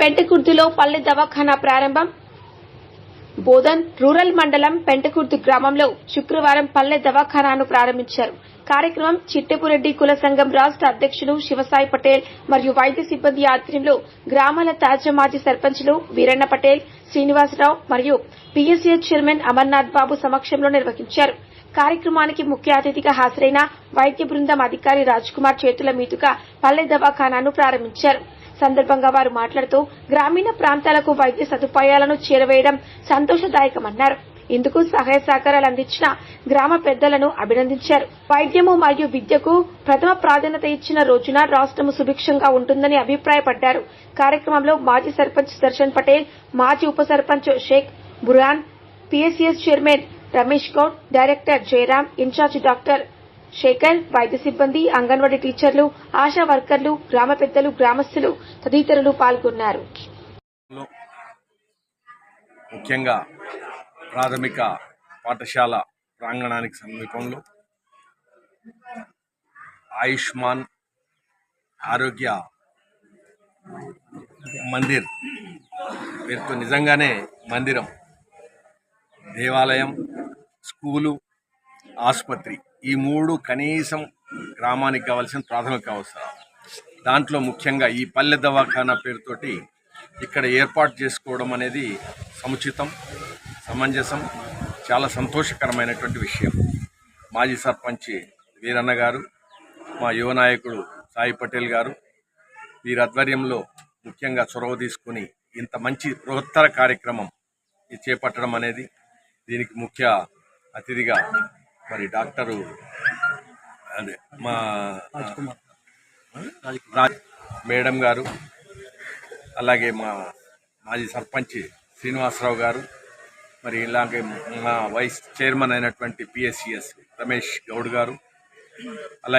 పెంటకుర్తిలో పల్లె దవాఖానా ప్రారంభం. బోధన్ రూరల్ మండలం పెంటకుర్తి గ్రామంలో శుక్రవారం పల్లె దవాఖానాను ప్రారంభించారు. కార్యక్రమం చిట్టెపురెడ్డి కుల సంఘం రాష్ట్ర అధ్యక్షులు శివసాయి పటేల్ మరియు వైద్య సిబ్బంది ఆధ్వర్యంలో గ్రామాల తాజా మాజీ సర్పంచులు వీరన్న పటేల్ శ్రీనివాసరావు మరియు పీఎస్సీఎస్ చైర్మన్ అమర్నాథ్ బాబు సమక్షంలో నిర్వహించారు. కార్యక్రమానికి ముఖ్య అతిథిగా హాజరైన వైద్య బృందం అధికారి రాజ్ కుమార్ చేతుల మీదుగా పల్లె దవాఖానాను ప్రారంభించారు. సందర్భంగా వారు మాట్లాడుతూ గ్రామీణ ప్రాంతాలకు వైద్య సదుపాయాలను చేరవేయడం సంతోషదాయకమన్నారు. ఇందుకు సహాయ సహకారాలు అందించిన గ్రామ పెద్దలను అభినందించారు. వైద్యము మరియు విద్యకు ప్రథమ ప్రాధాన్యత ఇచ్చిన రోజున రాష్ట్రము సుభిక్షంగా ఉంటుందని అభిప్రాయపడ్డారు. కార్యక్రమంలో మాజీ సర్పంచ్ దర్శన్ పటేల్ మాజీ ఉప sarpanch Sheikh Buran PSCS chairman Ramesh Goud director Jayaram in charge doctor Shekhar వైద్య సిబ్బంది అంగన్వాడీ టీచర్లు ఆశా వర్కర్లు గ్రామ పెద్దలు గ్రామస్తులు తదితరులు పాల్గొన్నారు. ముఖ్యంగా ప్రాథమిక పాఠశాల ప్రాంగణానికి సమీపంలో ఆయుష్మాన్ ఆరోగ్య మందిర్ పేరుతో నిజంగానే మందిరం దేవాలయం స్కూలు ఆసుపత్రి ఈ మూడు కనీసం గ్రామానికి కావాల్సిన ప్రాథమిక అవసరం దాంట్లో ముఖ్యంగా ఈ పల్లె దవాఖానా పేరుతోటి ఇక్కడ ఏర్పాటు చేసుకోవడం అనేది సముచితం సమంజసం చాలా సంతోషకరమైనటువంటి విషయం. మాజీ సర్పంచ్ వీరన్న గారు మా యువ నాయకుడు సాయి పటేల్ గారు వీరి ఆధ్వర్యంలో ముఖ్యంగా చొరవ తీసుకుని ఇంత మంచి బృహత్తర కార్యక్రమం ఇది చేపట్టడం అనేది దీనికి ముఖ్య అతిథిగా మరి డాక్టరు అదే మా రాజ్ మేడం గారు అలాగే మా మాజీ సర్పంచ్ శ్రీనివాసరావు గారు మరి ఇలాగే మా వైస్ చైర్మన్ అయినటువంటి పిఎస్సిఎస్ రమేష్ గౌడ్ గారు అలాగే